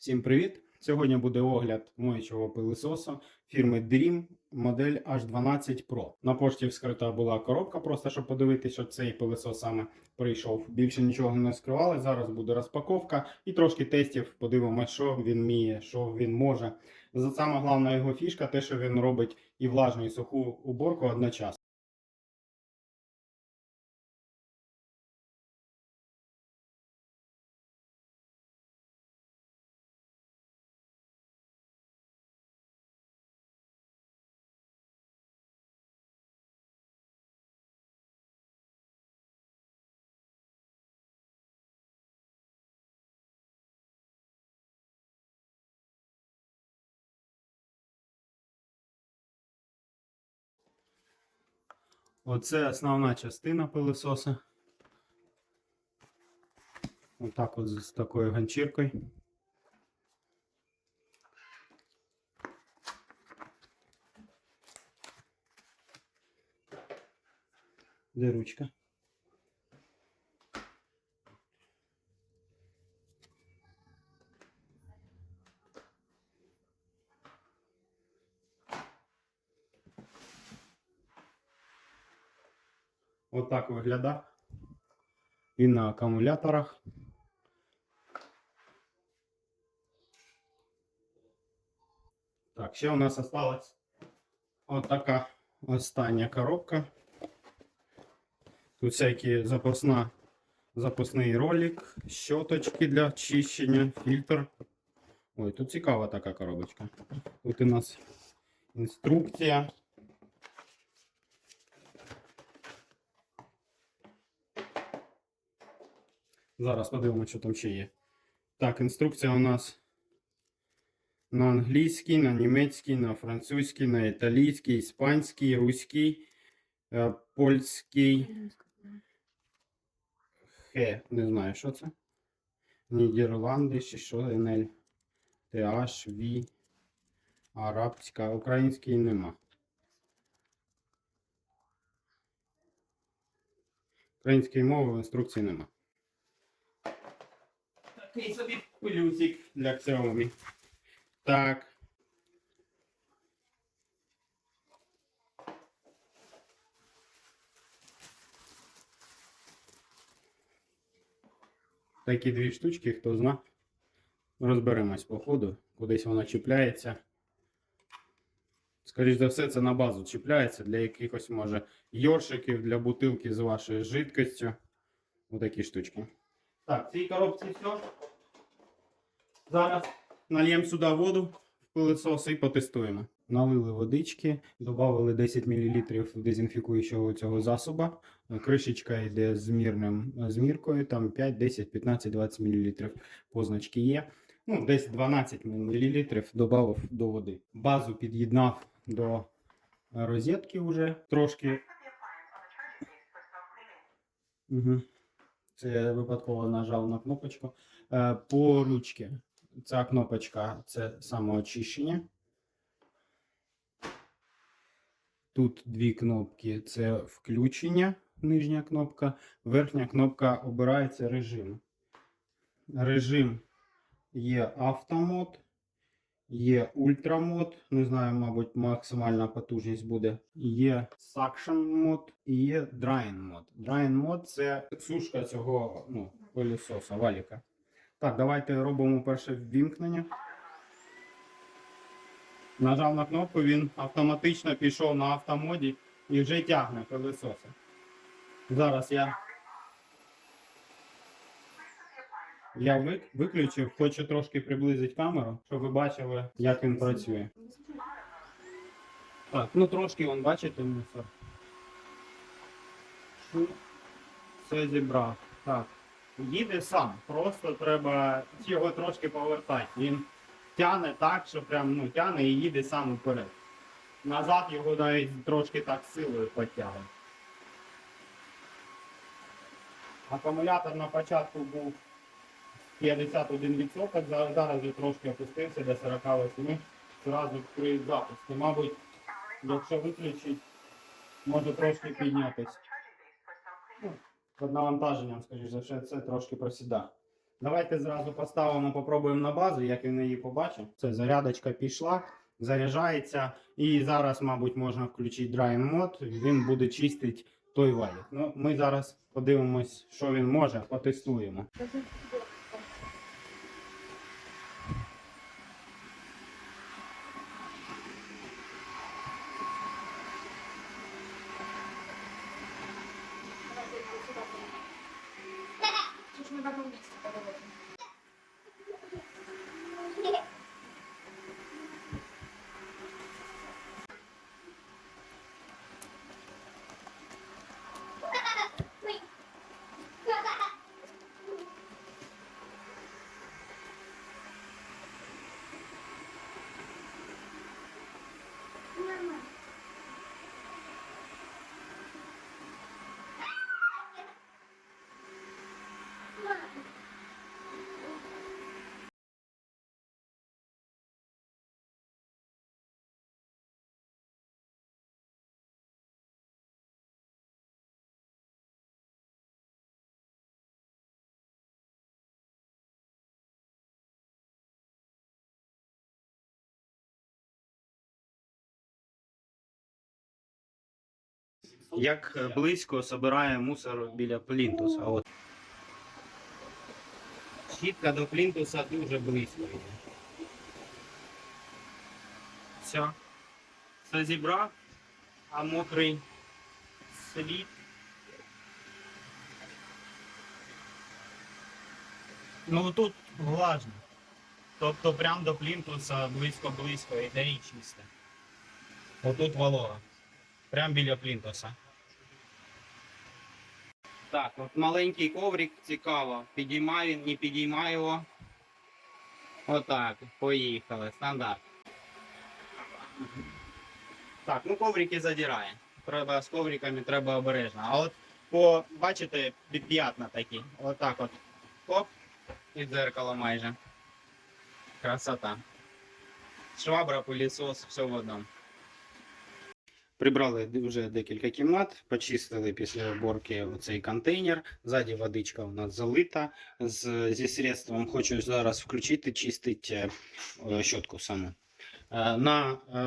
Всім привіт! Сьогодні буде огляд моючого пилисоса фірми Dream модель H12 Pro. На пошті вскрита була коробка, просто щоб подивитися, що цей пилисос саме прийшов. Більше нічого не скривали. Зараз буде розпаковка і трошки тестів. Подивимося, що він вміє, що він може. За саме головна його фішка, те, що він робить і влажну, і суху уборку одночасно. Оце основна частина пилососа. Отак от з такою ганчіркою. Де ручка? Отак виглядає. Він на акумуляторах. Так, ще у нас осталась отака остання коробка. Тут всякі запасна, запасний ролик, щоточки для очищення, фільтр. Ой, тут цікава така коробочка. Тут у нас інструкція. Зараз подивимося, що там ще є. Так, інструкція у нас на англійській, на німецькій, на французькій, на італійській, іспанській, руській, е, польській. Хе, не знаю, що це. Нідерланди, чи що, НЛ. ТH, В. Арабська, української нема. Української мови в інструкції нема. Такий собі плюсик для Xiaomi. Так. Такі дві штучки, хто зна. Розберемось по ходу, кудись вона чіпляється. Скоріше за все, це на базу чіпляється для якихось, може, йоршиків, для бутилки з вашою жидкістю. Отакі штучки. Так, в цій коробці все. Зараз нальємо сюди воду в пилисос і потестуємо. Налили водички, додали 10 мл дезінфікуючого цього засобу. Кришечка йде з мірним з міркою, там 5, 10, 15, 20 мл позначки є. Ну, десь 12 мл додав до води. Базу під'єднав до розетки вже трошки. Угу. Це випадково нажав на кнопочку. Е, По ручці. Ця кнопочка це самоочищення. Тут дві кнопки це включення, нижня кнопка. Верхня кнопка обирається режим. Режим є автомод, є ультрамод. Не знаю, мабуть, максимальна потужність буде. Є suction мод і є drying мод. Drying мод це сушка цього ну, пилісоса, валіка. Так, давайте робимо перше ввімкнення. Нажав на кнопку, він автоматично пішов на автомоді і вже тягне пилисоса. Зараз я. Я ви- виключив, хочу трошки приблизити камеру, щоб ви бачили, як він працює. Так, ну трошки вон, бачите мусор. Шу. Все зібрав. Так. Їде сам, просто треба його трошки повертати. Він тяне так, що прям ну, тяне і їде сам вперед. Назад його навіть трошки так силою потягне. Акумулятор на початку був 51%, зараз, зараз вже трошки опустився до 48%. Зразу при запуску. Мабуть, якщо виключити, може трошки піднятись. Ну, Під навантаженням, скоріш за все, це трошки просіда. Давайте зразу поставимо, попробуємо на базу, як він її побачив. Це зарядочка пішла, заряджається. І зараз, мабуть, можна включити Drying Mode, він буде чистити той валік. Ну, ми зараз подивимось, що він може, потестуємо. Як близько збирає мусор біля плінтуса. От. Щітка до плінтуса дуже близько йде. Все. Все зібрав, а мокрий слід. Ну тут влажно. Тобто прям до плінтуса близько-близько йде і чисте. Отут волога. Прям біля плінтуса. Так, от маленький коврик цікаво. Підіймаю, не підіймаю його. Отак, поїхали. Стандарт. Так, ну коврики задирає. Треба з ковриками треба обережно. А от по, бачите, п'ятна такі. Отак от. Оп. І дзеркало майже. Красота. Швабра, пилісос, все в одному. Прибрали вже декілька кімнат, почистили після уборки оцей контейнер. Ззаді водичка у нас залита. З, зі средством хочу зараз включити, чистити е, щотку саму. Е, На, е,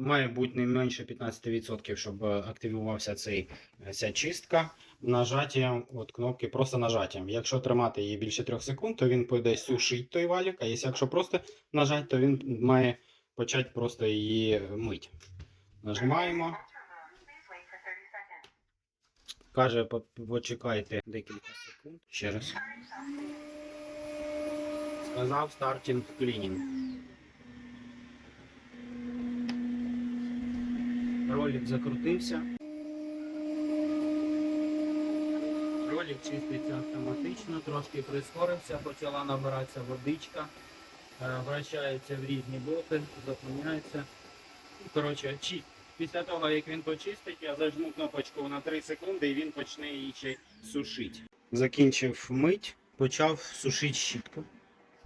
має бути не менше 15%, щоб е, активувався цей, ця чистка. Нажаттям от кнопки, просто нажаттям. Якщо тримати її більше 3 секунд, то він піде сушить той валік, а якщо просто нажати, то він має почати просто її мить. Нажимаємо. Каже, почекайте декілька секунд. Ще раз. Сказав стартінг клінінг. Ролик закрутився. Ролик чиститься автоматично, трошки прискорився, почала набиратися водичка, е, вращається в різні боки, заповняється. Коротше, чи після того, як він почистить, я зажму кнопочку на 3 секунди і він почне її ще сушити. Закінчив мить, почав сушити щітку.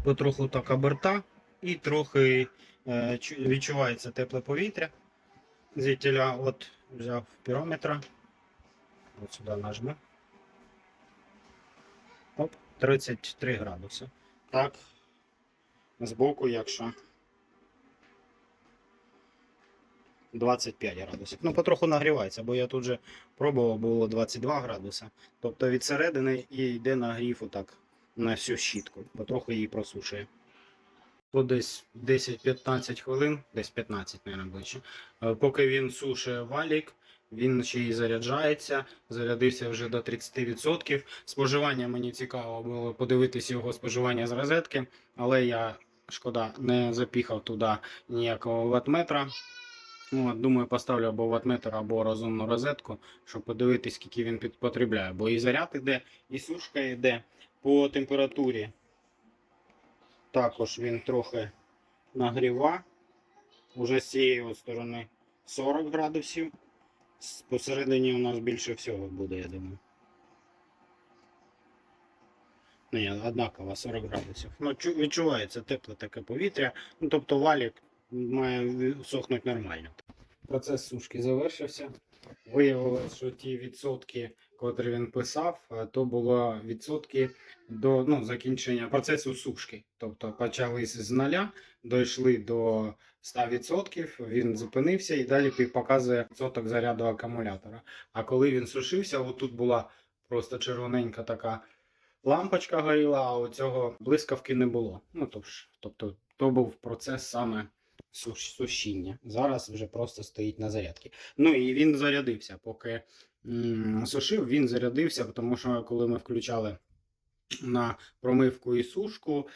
Потроху так оберта і трохи е, відчувається тепле повітря. Звідтіля от взяв пірометра. От сюди нажму. Оп, 33 градуси. Так. Збоку, якщо 25 градусів. Ну, потроху нагрівається, бо я тут же пробував, було 22 градуси. Тобто від середини і йде нагрів отак на всю щітку. Потроху її просушує. Тут десь 10-15 хвилин, десь 15, мабуть, ближче. Е, Поки він сушить валік, він ще й заряджається, зарядився вже до 30%. Споживання мені цікаво було подивитися його споживання з розетки, але я шкода не запіхав туди ніякого ватметра. Ну, думаю, поставлю або ватметр, або розумну розетку, щоб подивитись, скільки він потребляє. Бо і заряд іде, і сушка йде по температурі. Також він трохи нагріва. Уже з цієї сторони 40 градусів. Посередині у нас більше всього буде, я думаю. Ні, однаково 40 градусів. Ну, відчувається тепле таке повітря. Ну, тобто валік має сохнути нормально. Процес сушки завершився. виявилось, що ті відсотки, котрі він писав, е, то було відсотки до ну, закінчення процесу сушки. Тобто почались з нуля, дійшли до 100%, він зупинився і далі показує відсоток заряду акумулятора. А коли він сушився, отут була просто червоненька така лампочка горіла, а у цього блискавки не було. Ну, тож, тобто, то був процес саме сушіння. Зараз вже просто стоїть на зарядці. Ну і він зарядився, поки сушив, він зарядився, тому що коли ми включали на промивку і сушку,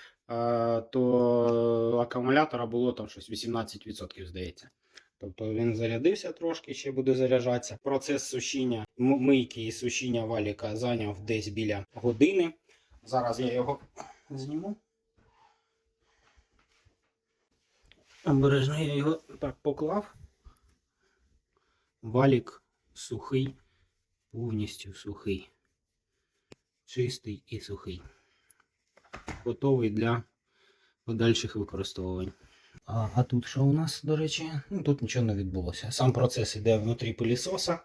то акумулятора було там щось 18%, здається. Тобто він зарядився трошки, ще буде заряджатися. Процес сушіння мийки і сушіння валіка зайняв десь біля години. Зараз я його зніму. Обережно я його так поклав. Валік сухий, повністю сухий. Чистий і сухий. Готовий для подальших використовувань. А, а тут що у нас, до речі? Ну, тут нічого не відбулося. Сам процес іде внутрі пилісоса.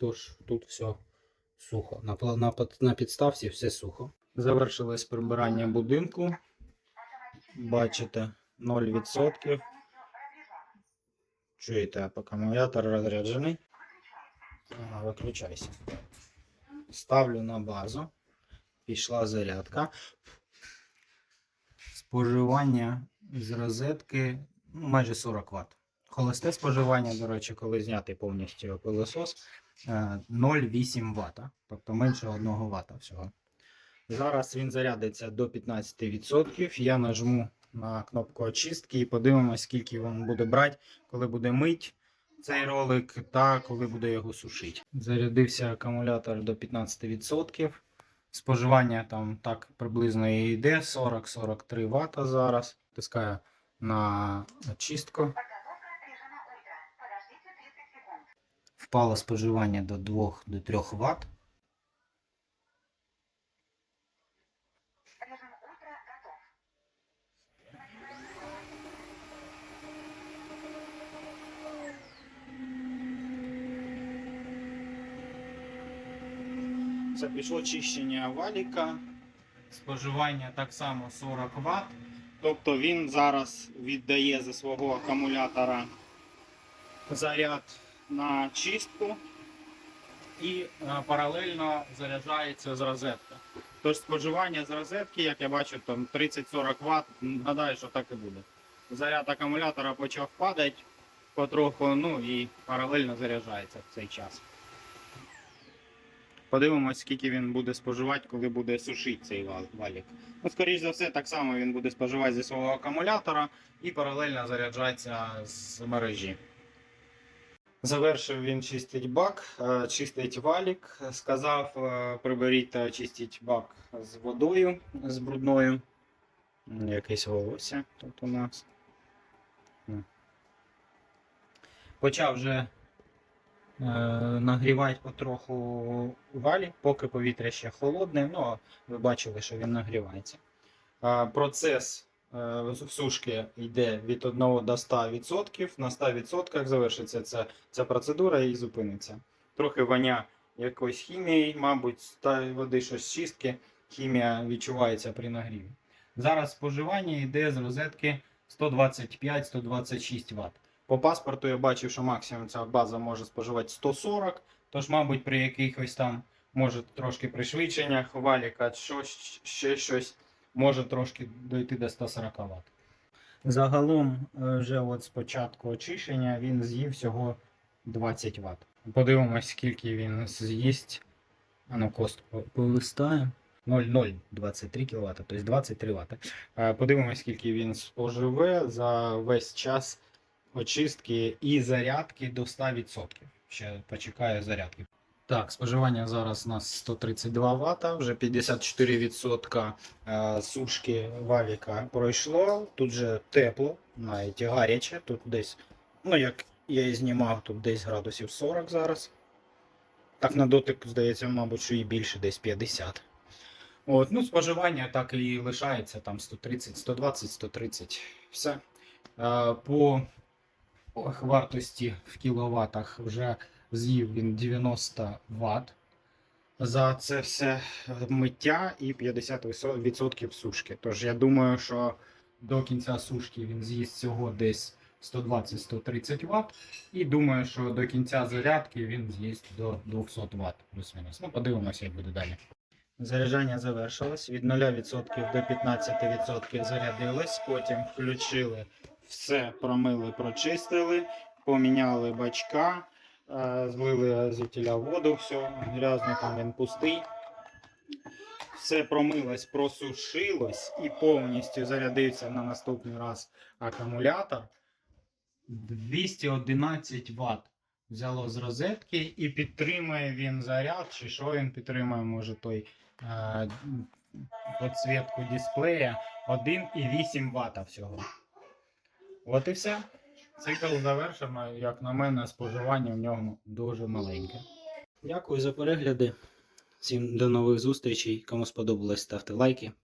Тож тут все сухо. На, на, на підставці все сухо. Завершилось прибирання будинку. Бачите, 0%. Чуєте, акумулятор розряджений. Ага, виключайся. Ставлю на базу. Пішла зарядка. Споживання з розетки ну, майже 40 Вт. Холосте споживання, до речі, коли знятий повністю пилосос, е, 0,8 Вт, тобто менше 1 Вт всього. Зараз він зарядиться до 15%. Я нажму на кнопку очистки і подивимось, скільки він буде брати, коли буде мить цей ролик та коли буде його сушити. Зарядився акумулятор до 15%. Споживання там так приблизно і йде 40-43 Вт зараз. Тискаю на очистку. Впало споживання до 2-3 Вт. Це пішло чищення валіка. Споживання так само 40 Вт. Тобто він зараз віддає за свого акумулятора заряд на чистку і е, паралельно заряджається з розетки. Тож споживання з розетки, як я бачу, там 30-40 Вт, гадаю, що так і буде. Заряд акумулятора почав падати потроху, ну і паралельно заряджається в цей час. Подивимось, скільки він буде споживати, коли буде сушити цей валік. Ну, скоріш за все, так само він буде споживати зі свого акумулятора і паралельно заряджатися з мережі. Завершив він чистить бак, е, чистить валік. Сказав, е, приберіть та чистіть бак з водою, з брудною. Якесь волосся тут у нас. Почав вже нагрівати потроху валі, поки повітря ще холодне. Ну, ви бачили, що він нагрівається. Е, Процес е, сушки йде від 1 до 100%. На 100% завершиться ця, ця процедура і зупиниться. Трохи воня якоїсь хімії, мабуть, та води щось чистки. Хімія відчувається при нагріві. Зараз споживання йде з розетки 125-126 Вт. По паспорту я бачив, що максимум ця база може споживати 140, тож, мабуть, при якихось там, може трошки пришвидшеннях валіка, щось, ще щось, може трошки дойти до 140 Вт. Загалом, е, вже от з початку очищення він з'їв всього 20 Вт. Подивимось, скільки він з'їсть. А ну, костку полистаємо. 0,023 кВт, тобто 23 Вт. Е, Подивимось, скільки він споживе за весь час очистки і зарядки до 100%. Ще почекаю зарядки. Так, споживання зараз у нас 132 Вт, вже 54% е, сушки валіка пройшло. Тут же тепло, навіть гаряче. Тут десь, ну як я і знімав, тут десь градусів 40 зараз. Так на дотик, здається, мабуть, що і більше, десь 50. От, ну, споживання так і лишається там 130, 120, 130. Все. Е, по вартості в кіловатах вже з'їв він 90 Вт. За це все миття і 50% сушки. Тож я думаю, що до кінця сушки він з'їсть всього десь 120-130 Вт. І думаю, що до кінця зарядки він з'їсть до 200 Вт плюс-мінус. Ну, подивимося, як буде далі. Заряджання завершилось. Від 0% до 15% зарядилось. Потім включили все, промили, прочистили, поміняли бачка, е, злили звідтіля воду, все, грязно там він пустий. Все промилось, просушилось і повністю зарядився на наступний раз акумулятор. 211 Вт взяло з розетки і підтримує він заряд, чи що він підтримує, може той е, підсвітку дисплея 1,8 Вт всього. От і все. Цикл завершено, як на мене, споживання в ньому дуже маленьке. Дякую за перегляди. Всім до нових зустрічей. Кому сподобалось, ставте лайки.